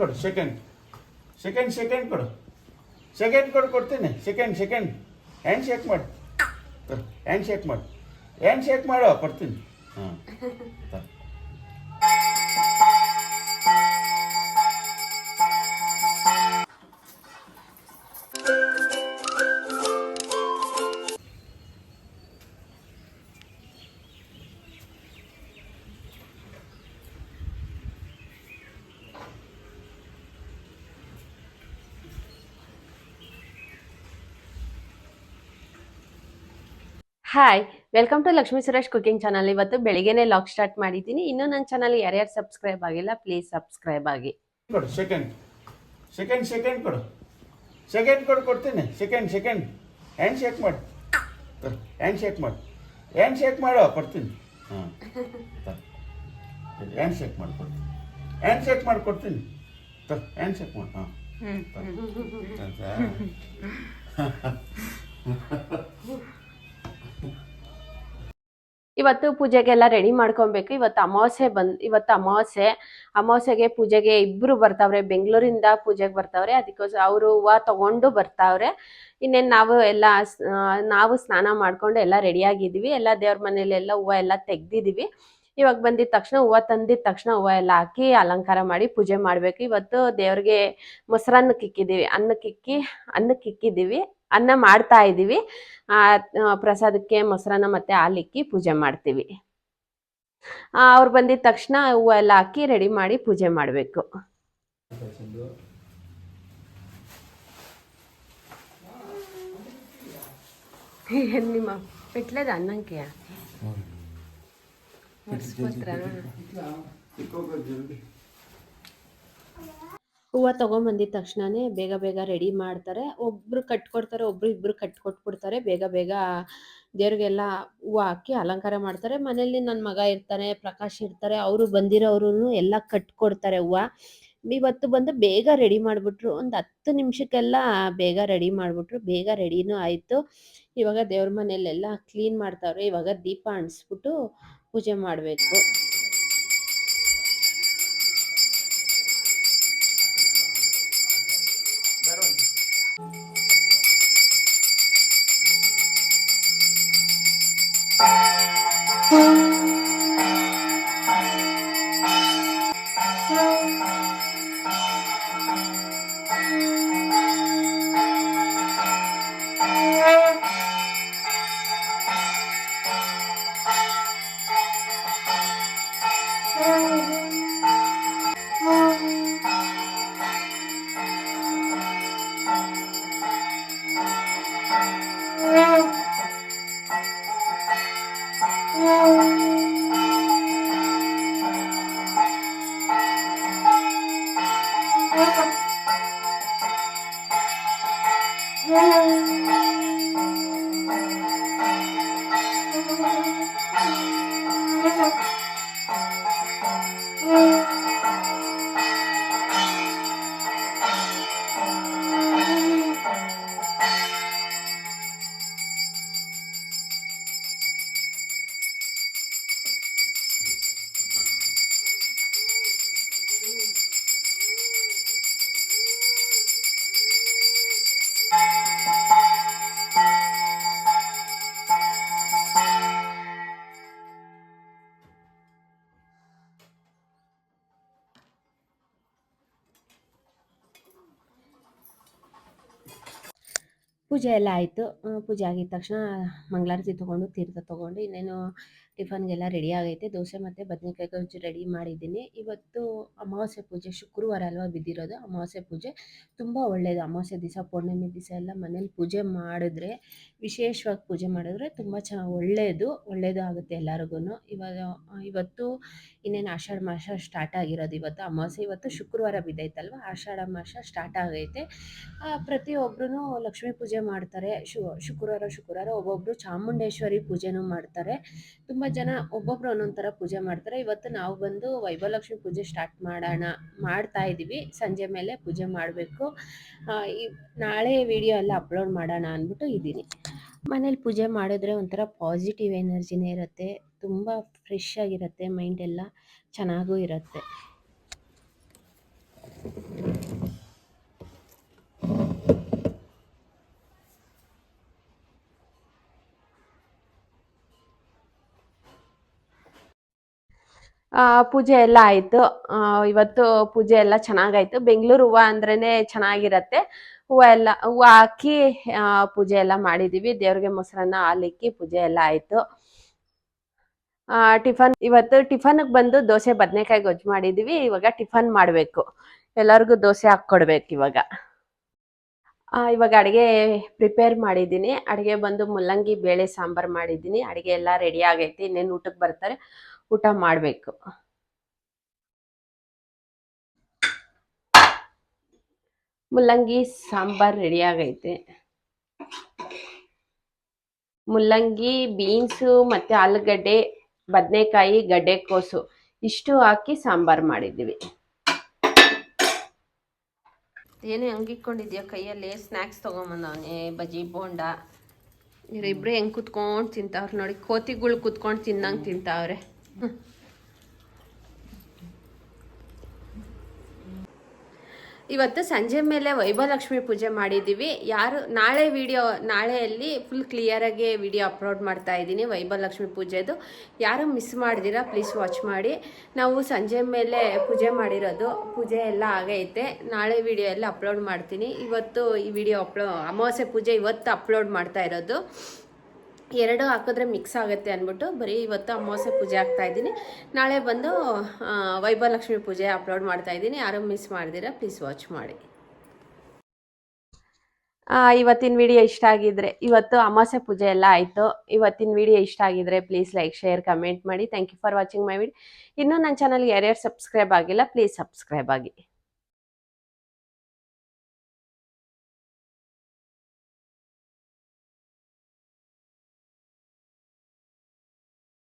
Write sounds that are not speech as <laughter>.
ಕೊಡು second second second ಕೊಡು. Second ಕೊಡು ಕೊಡ್ತೀನಿ. ಸೆಕೆಂಡ್ ಸೆಕೆಂಡ್ ಹ್ಯಾಂಡ್ ಶೇಕ್ ಮಾಡು. ಹ್ಯಾಂಡ್ ಶೇಕ್ ಮಾಡು. ಹ್ಯಾಂಡ್ ಶೇಕ್ ಮಾಡು. ಕೊಡ್ತೀನಿ. ಹಾಂ. <laughs> Hi welcome to Lakshmi Suresh cooking channel ಇವತ್ತು ಬೆಳಿಗ್ಗೆನೆ ಲಾಗ್ ಸ್ಟಾರ್ಟ್ ಮಾಡಿದ್ದೀನಿ. ಇನ್ನೂ ನನ್ನ ಚಾನಲ್ ಯಾರ್ಯಾರು ಸಬ್ಸ್ಕ್ರೈಬ್ ಆಗಿಲ್ಲ ಪ್ಲೀಸ್ ಸಬ್ಸ್ಕ್ರೈಬ್ ಆಗಿ. ಕೊಡು ಸೆಕೆಂಡ್ ಸೆಕೆಂಡ್ ಸೆಕೆಂಡ್ ಕೊಡು. ಸೆಕೆಂಡ್ ಕೊಡು ಕೊಡ್ತೀನಿ. ಸೆಕೆಂಡ್ ಸೆಕೆಂಡ್ ಹ್ಯಾಂಡ್ ಶೇಕ್ ಮಾಡು. ಹ್ಯಾಂಡ್ ಶೇಕ್ ಮಾಡು. ಹ್ಯಾಂಡ್ ಶೇಕ್ ಮಾಡು ಕೊಡ್ತೀನಿ. ಹಾಂ ಹ್ಯಾಂಡ್ ಶೇಕ್ ಮಾಡಿ ಕೊಡ್ತೀನಿ. ಹ್ಯಾಂಡ್ ಶೇಕ್ ಮಾಡಿ ಕೊಡ್ತೀನಿ. ಹ್ಯಾಂಡ್ ಶೇಕ್ ಮಾಡಿ. ಹಾಂ ಇವತ್ತು ಪೂಜೆಗೆಲ್ಲ ರೆಡಿ ಮಾಡ್ಕೊಬೇಕು. ಇವತ್ತು ಅಮಾವಾಸ್ಯೆ ಬಂದ್, ಇವತ್ತು ಅಮಾವಾಸ್ಯೆ. ಅಮಾವಾಸ್ಯೆಗೆ ಪೂಜೆಗೆ ಇಬ್ರು ಬರ್ತಾವ್ರೆ, ಬೆಂಗಳೂರಿಂದ ಪೂಜೆಗೆ ಬರ್ತಾವ್ರೆ. ಅದಕ್ಕೋಸ್ಕರ ಅವರು ಹೂವು ತಗೊಂಡು ಬರ್ತಾವ್ರೆ. ಇನ್ನೇನು ನಾವು ಎಲ್ಲ ನಾವು ಸ್ನಾನ ಮಾಡ್ಕೊಂಡು ಎಲ್ಲ ರೆಡಿಯಾಗಿದ್ದೀವಿ ಎಲ್ಲ ದೇವ್ರ ಮನೇಲೆಲ್ಲ ಹೂವು ಎಲ್ಲ ತೆಗ್ದಿದ್ದೀವಿ. ಇವಾಗ ಬಂದಿದ ತಕ್ಷಣ ಹೂವು ತಂದಿದ ತಕ್ಷಣ ಹೂವು ಎಲ್ಲ ಹಾಕಿ ಅಲಂಕಾರ ಮಾಡಿ ಪೂಜೆ ಮಾಡಬೇಕು. ಇವತ್ತು ದೇವ್ರಿಗೆ ಮೊಸರನ್ನಕ್ಕಿಕ್ಕಿದ್ದೀವಿ ಅನ್ನಕ್ಕಿಕ್ಕಿ, ಅನ್ನಕ್ಕಿಕ್ಕಿದ್ದೀವಿ. ಅನ್ನ ಮಾಡ್ತಾ ಇದ್ದೀವಿ ಪ್ರಸಾದಕ್ಕೆ ಮೊಸರನ್ನ ಮತ್ತೆ ಹಾಲಿಕ್ಕಿ ಪೂಜೆ ಮಾಡ್ತೀವಿ ಅವ್ರು ಬಂದಿದ ತಕ್ಷಣ ಹೂವು ಎಲ್ಲ ಹಾಕಿ ರೆಡಿ ಮಾಡಿ ಪೂಜೆ ಮಾಡಬೇಕು ನಿಮ್ಮ ಪೆಟ್ಲೇದ ಅನ್ನಂಕೆ ಹೂವು ತಗೊಂಬಂದಿದ ತಕ್ಷಣನೇ ಬೇಗ ಬೇಗ ರೆಡಿ ಮಾಡ್ತಾರೆ. ಒಬ್ರು ಕಟ್ಕೊಡ್ತಾರೆ, ಒಬ್ರು ಇಬ್ರು ಕಟ್ಕೊಟ್ಬಿಡ್ತಾರೆ. ಬೇಗ ಬೇಗ ದೇವ್ರಿಗೆಲ್ಲ ಹೂವು ಹಾಕಿ ಅಲಂಕಾರ ಮಾಡ್ತಾರೆ. ಮನೇಲಿ ನನ್ನ ಮಗ ಇರ್ತಾನೆ, ಪ್ರಕಾಶ್ ಇರ್ತಾರೆ, ಅವರು ಬಂದಿರೋರು ಎಲ್ಲ ಕಟ್ಕೊಡ್ತಾರೆ ಹೂವು. ಇವತ್ತು ಬಂದು ಬೇಗ ರೆಡಿ ಮಾಡಿಬಿಟ್ರು. ಒಂದು ಹತ್ತು ನಿಮಿಷಕ್ಕೆಲ್ಲ ಬೇಗ ರೆಡಿ ಮಾಡಿಬಿಟ್ರು. ಬೇಗ ರೆಡಿನೂ ಆಯಿತು. ಇವಾಗ ದೇವ್ರ ಮನೆಯಲ್ಲೆಲ್ಲ ಕ್ಲೀನ್ ಮಾಡ್ತಾವ್ರೆ. ಇವಾಗ ದೀಪ ಅಂಟಿಸ್ಬಿಟ್ಟು ಪೂಜೆ ಮಾಡಬೇಕು. Música ಪೂಜೆ ಎಲ್ಲ ಆಯಿತು. ಪೂಜೆ ಆಗಿದ ತಕ್ಷಣ ಮಂಗಳಾರತಿ ತೊಗೊಂಡು ತೀರ್ಥ ತೊಗೊಂಡು ಇನ್ನೇನು ಟಿಫನ್ಗೆಲ್ಲ ರೆಡಿ ಆಗೈತೆ. ದೋಸೆ ಮತ್ತು ಬದನೆಕಾಯಿ ಗೊಜ್ಜು ರೆಡಿ ಮಾಡಿದ್ದೀನಿ. ಇವತ್ತು ಅಮಾವಾಸ್ಯೆ ಪೂಜೆ ಶುಕ್ರವಾರ ಅಲ್ವಾ ಬಿದ್ದಿರೋದು. ಅಮಾವಾಸ್ಯೆ ಪೂಜೆ ತುಂಬ ಒಳ್ಳೆಯದು ಅಮಾವಾಸ್ಯೆ ದಿವಸ, ಪೌರ್ಣಿಮೆ ದಿವಸ ಎಲ್ಲ ಮನೇಲಿ ಪೂಜೆ ಮಾಡಿದ್ರೆ, ವಿಶೇಷವಾಗಿ ಪೂಜೆ ಮಾಡಿದ್ರೆ ತುಂಬ ಚ ಒಳ್ಳೆಯದು ಒಳ್ಳೆಯದು ಆಗುತ್ತೆ ಎಲ್ಲರಿಗೂ ಇವಾಗ ಇವತ್ತು ಇನ್ನೇನು ಆಷಾಢ ಮಾಸ ಸ್ಟಾರ್ಟ್ ಆಗಿರೋದು ಇವತ್ತು. ಅಮಾವಾಸ್ಯೆ ಇವತ್ತು ಶುಕ್ರವಾರ ಬಿದ್ದೈತಲ್ವ? ಆಷಾಢ ಮಾಸ ಸ್ಟಾರ್ಟ್ ಆಗೈತೆ. ಪ್ರತಿಯೊಬ್ಬರೂ ಲಕ್ಷ್ಮೀ ಪೂಜೆ ಮಾಡ್ತಾರೆ. ಶುಕ್ರವಾರ ಶುಕ್ರವಾರ ಒಬ್ಬೊಬ್ಬರು ಚಾಮುಂಡೇಶ್ವರಿ ಪೂಜೆನೂ ಮಾಡ್ತಾರೆ. ತುಂಬ ಜನ ಒಬ್ಬೊಬ್ರು ಒಂದೊಂದರ ಪೂಜೆ ಮಾಡ್ತಾರೆ. ಇವತ್ತು ನಾವು ಬಂದು ವೈಭವಲಕ್ಷ್ಮಿ ಪೂಜೆ ಸ್ಟಾರ್ಟ್ ಮಾಡೋಣ, ಮಾಡ್ತಾ ಇದೀವಿ. ಸಂಜೆ ಮೇಲೆ ಪೂಜೆ ಮಾಡಬೇಕು. ನಾಳೆ ವಿಡಿಯೋ ಎಲ್ಲ ಅಪ್ಲೋಡ್ ಮಾಡೋಣ ಅಂದ್ಬಿಟ್ಟು ಇದ್ದೀನಿ. ಮನೇಲಿ ಪೂಜೆ ಮಾಡಿದ್ರೆ ಒಂಥರ ಪಾಸಿಟಿವ್ ಎನರ್ಜಿನೇ ಇರುತ್ತೆ. ತುಂಬ ಫ್ರೆಶ್ ಆಗಿರುತ್ತೆ ಮೈಂಡ್ ಎಲ್ಲ. ಚೆನ್ನಾಗೂ ಇರುತ್ತೆ. ಪೂಜೆ ಎಲ್ಲ ಆಯಿತು. ಇವತ್ತು ಪೂಜೆ ಎಲ್ಲ ಚೆನ್ನಾಗಾಯ್ತು. ಬೆಂಗಳೂರು ಹೂವು ಅಂದ್ರೇ ಚೆನ್ನಾಗಿರತ್ತೆ. ಹೂವು ಎಲ್ಲ ಹೂವು ಹಾಕಿ ಪೂಜೆ ಎಲ್ಲ ಮಾಡಿದ್ದೀವಿ ದೇವ್ರಿಗೆ ಮೊಸರನ್ನ ಹಾಲಿಕ್ಕಿ ಪೂಜೆ ಎಲ್ಲ ಆಯಿತು. ಟಿಫನ್ ಇವತ್ತು ಟಿಫನ್ಗೆ ಬಂದು ದೋಸೆ ಬದನೆಕಾಯಿ ಗೊಜ್ಜು ಮಾಡಿದ್ದೀವಿ ಇವಾಗ ಟಿಫನ್ ಮಾಡಬೇಕು. ಎಲ್ಲರಿಗೂ ದೋಸೆ ಹಾಕ್ಕೊಡ್ಬೇಕು ಇವಾಗ. ಆ, ಇವಾಗ ಅಡುಗೆ ಪ್ರಿಪೇರ್ ಮಾಡಿದ್ದೀನಿ. ಅಡುಗೆ ಬಂದು ಮುಲ್ಲಂಗಿ ಬೇಳೆ ಸಾಂಬಾರು ಮಾಡಿದ್ದೀನಿ. ಅಡುಗೆ ಎಲ್ಲ ರೆಡಿ ಆಗೈತಿ. ಇನ್ನೇನು ಊಟಕ್ಕೆ ಬರ್ತಾರೆ? ಊಟ ಮಾಡಬೇಕು. ಮುಲ್ಲಂಗಿ ಸಾಂಬಾರು ರೆಡಿ ಆಗೈತೆ. ಮುಲ್ಲಂಗಿ ಬೀನ್ಸು ಮತ್ತು ಆಲೂಗಡ್ಡೆ ಬದನೆಕಾಯಿ ಗಡ್ಡೆಕೋಸು ಇಷ್ಟು ಹಾಕಿ ಸಾಂಬಾರು ಮಾಡಿದ್ದೀವಿ. ಏನು ಹಂಗಿಕ್ಕೊಂಡಿದ್ಯಾ ಕೈಯಲ್ಲಿ ಸ್ನ್ಯಾಕ್ಸ್ ತೊಗೊಂಬಂದವನೆ ಬಜಿ ಬೋಂಡ. ಇವರಿಬ್ರು ಹೆಂಗೆ ಕುತ್ಕೊಂಡು ತಿಂತಾವ್ರೆ ನೋಡಿ ಕೋತಿಗಳು ಕುತ್ಕೊಂಡು ತಿನ್ನಂಗೆ ತಿಂತಾವ್ರೆ. ಇವತ್ತು ಸಂಜೆ ಮೇಲೆ ವೈಭವಲಕ್ಷ್ಮಿ ಪೂಜೆ ಮಾಡಿದ್ದೀವಿ. ಯಾರು ನಾಳೆ ವಿಡಿಯೋ ನಾಳೆಯಲ್ಲಿ ಫುಲ್ ಕ್ಲಿಯರಾಗಿ ವಿಡಿಯೋ ಅಪ್ಲೋಡ್ ಮಾಡ್ತಾ ಇದ್ದೀನಿ ವೈಭವಲಕ್ಷ್ಮಿ ಪೂಜೆದು. ಯಾರು ಮಿಸ್ ಮಾಡಿದಿರಾ ಪ್ಲೀಸ್ ವಾಚ್ ಮಾಡಿ. ನಾವು ಸಂಜೆ ಮೇಲೆ ಪೂಜೆ ಮಾಡಿರೋದು, ಪೂಜೆ ಎಲ್ಲ ಆಗೈತೆ. ನಾಳೆ ವಿಡಿಯೋ ಎಲ್ಲ ಅಪ್ಲೋಡ್ ಮಾಡ್ತೀನಿ. ಇವತ್ತು ಈ ವಿಡಿಯೋ ಅಪ್ಲೋ ಅಮಾವಾಸ್ಯೆ ಪೂಜೆ ಇವತ್ತು ಅಪ್ಲೋಡ್ ಮಾಡ್ತಾ ಇರೋದು. ಎರಡು ಹಾಕಿದ್ರೆ ಮಿಕ್ಸ್ ಆಗುತ್ತೆ ಅಂದ್ಬಿಟ್ಟು ಬರೀ ಇವತ್ತು ಅಮಾವಾಸ್ಯೆ ಪೂಜೆ ಆಗ್ತಾ ಇದ್ದೀನಿ. ನಾಳೆ ಬಂದು ವೈಭವಲಕ್ಷ್ಮಿ ಪೂಜೆ ಅಪ್ಲೋಡ್ ಮಾಡ್ತಾ ಇದ್ದೀನಿ. ಯಾರು ಮಿಸ್ ಮಾಡಿದಿರ ಪ್ಲೀಸ್ ವಾಚ್ ಮಾಡಿ. ಇವತ್ತಿನ ವಿಡಿಯೋ ಇಷ್ಟ ಆಗಿದ್ರೆ, ಇವತ್ತು ಅಮಾವಾಸ್ಯೆ ಪೂಜೆ ಎಲ್ಲ ಆಯಿತು. ಇವತ್ತಿನ ವಿಡಿಯೋ ಇಷ್ಟ ಆಗಿದ್ರೆ ಪ್ಲೀಸ್ ಲೈಕ್ ಶೇರ್ ಕಮೆಂಟ್ ಮಾಡಿ. Thank you for watching my video ಇನ್ನೂ ನನ್ನ ಚಾನಲ್ಗೆ ಯಾರ್ಯಾರು ಸಬ್ಸ್ಕ್ರೈಬ್ ಆಗಿಲ್ಲ ಪ್ಲೀಸ್ ಸಬ್ಸ್ಕ್ರೈಬ್ ಆಗಿ.